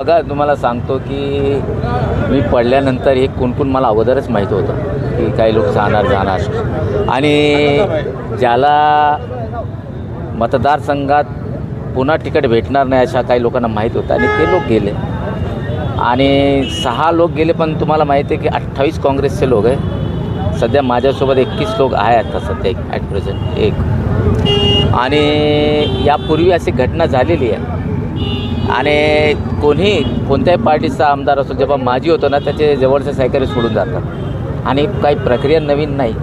बघा तुम्हाला सांगतो की मी पडल्यानंतर हे कोणकोण मला अगोदरच माहीत होतं की काही लोक जाणार जाणार. आणि ज्याला मतदारसंघात पुन्हा तिकीट भेटणार नाही अशा काही लोकांना माहीत होतं आणि ते लोक गेले. आणि सहा लोक गेले पण तुम्हाला माहिती आहे की अठ्ठावीस काँग्रेसचे लोक आहे. सध्या माझ्यासोबत एकवीस लोक आहे आता सध्या एक ॲट प्रेझेंट एक. आणि यापूर्वी अशी घटना झालेली आहे. आणि कोणी कोणत्याही पार्टीचा आमदार असो जेव्हा माझी होतो ना त्याचे जवळचे सहकारी सोडून जातात. आणि काही प्रक्रिया नवीन नाही.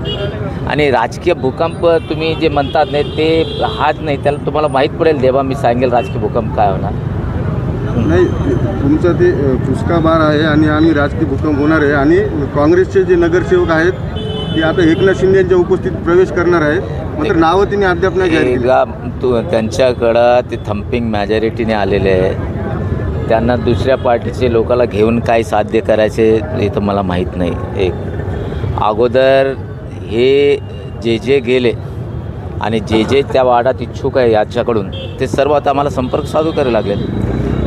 आणि राजकीय भूकंप तुम्ही जे म्हणतात नाही ते हाच नाही. त्याला तुम्हाला माहीत पडेल जेव्हा मी सांगेल राजकीय भूकंप काय होणार. नाही तुमचं ते अ, बार आहे आणि आम्ही राजकीय भूकंप होणार आहे. आणि काँग्रेसचे जे नगरसेवक आहेत ते आता एकनाथ शिंदे यांच्या उपस्थितीत प्रवेश करणार आहेत. मात्र नावं तिने अद्याप नाही जाहीर केली. त्यांच्याकडं ते थंपिंग मॅजॉरिटीने आलेले आहे. त्यांना दुसऱ्या पार्टीचे लोकाला घेऊन काय साध्य करायचे हे तर मला माहीत नाही. एक अगोदर हे जे जे गेले आणि जे जे त्या वार्डात इच्छुक आहे याच्याकडून ते सर्व आता आम्हाला संपर्क साधू करायला लागले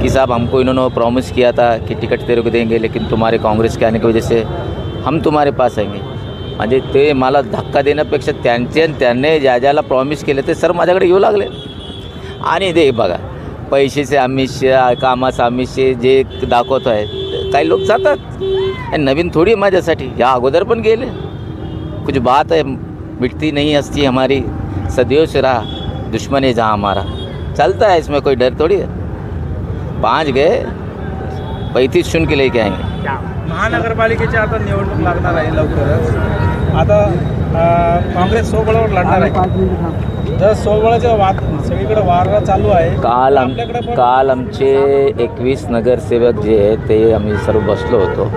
की साहब हमको इन्होंने प्रॉमिस किया था कि टिकट तेरे को देंगे लेकिन तुम्हारे काँग्रेस के आने की वजह से हम तुम्हारे पास आएंगे. म्हणजे ते मला धक्का देण्यापेक्षा त्यांचे आणि त्यांनी ज्या ज्याला प्रॉमिस केले ते सर माझ्याकडे येऊ लागले. आणि ते बघा पैशाचे आमिष कामाचं आमिष जे दाखवत आहे काही लोक जातात. आणि नवीन थोडी माझ्यासाठी या अगोदर पण गेले. कुछ बात आहे मिटती नहीं असती हमारी. सदैव से रहा दुश्मन है जहाँ हमारा. चलता है इसमें कोई डर थोड़ी है. पाँच गए पैंतीस चुन के लेके आएंगे. महानगरपालिकेची आता निवडणूक लागणार आहे लवकरच. आता काँग्रेस सोबळावर लढणार आहे. तर सोबळाचं वाद सगळीकडे वारा चालू आहे. काल आम आपल्याकडे पण काल आमचे एकवीस नगरसेवक जे आहेत ते आम्ही सर्व बसलो होतो.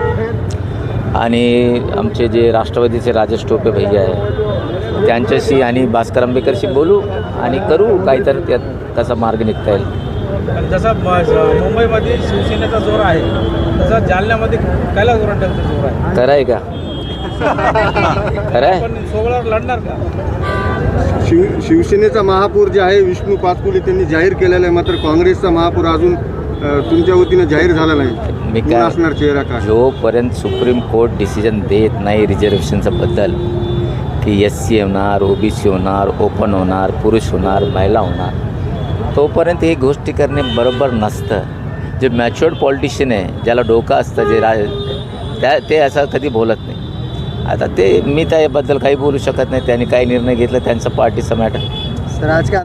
आणि आमचे जे राष्ट्रवादीचे राजेश टोपे भैया आहे त्यांच्याशी आणि भास्कर आंबेकरशी बोलू आणि करू काहीतरी त्यात कसा मार्ग निघता येईल. पण जसा म- मुंबईमध्ये शिवसेनेचा जोर आहे तसा जालन्यामध्ये कैलास गोरंट्याचा जोर आहे? खरं आहे का? खरं आहे? पण सोबळावर लढणार का? शिव शिवसेनेचा महापौर जे आहे विष्णू पाचपुले त्यांनी जाहीर केलेला आहे. मात्र काँग्रेसचा महापौर अजून अ, तुमच्या वतीनं जाहीर झाला नाही. मी कोण काय असणार चेहरा काय? जोपर्यंत सुप्रीम कोर्ट डिसिजन देत नाही रिझर्वेशनचं बद्दल की एस सी होणार ओ बी सी होणार ओपन होणार पुरुष होणार महिला होणार तोपर्यंत ही गोष्टी करणे बरोबर नसतं. जे मॅच्युअर्ड पॉलिटिशियन आहे ज्याला डोकं असतं जे राज त्या ते असं कधी बोलत नाही. आता ते मी त्याबद्दल काही बोलू शकत नाही त्यांनी काही निर्णय घेतला त्यांचं पार्टीचं मॅटर राजकारण आज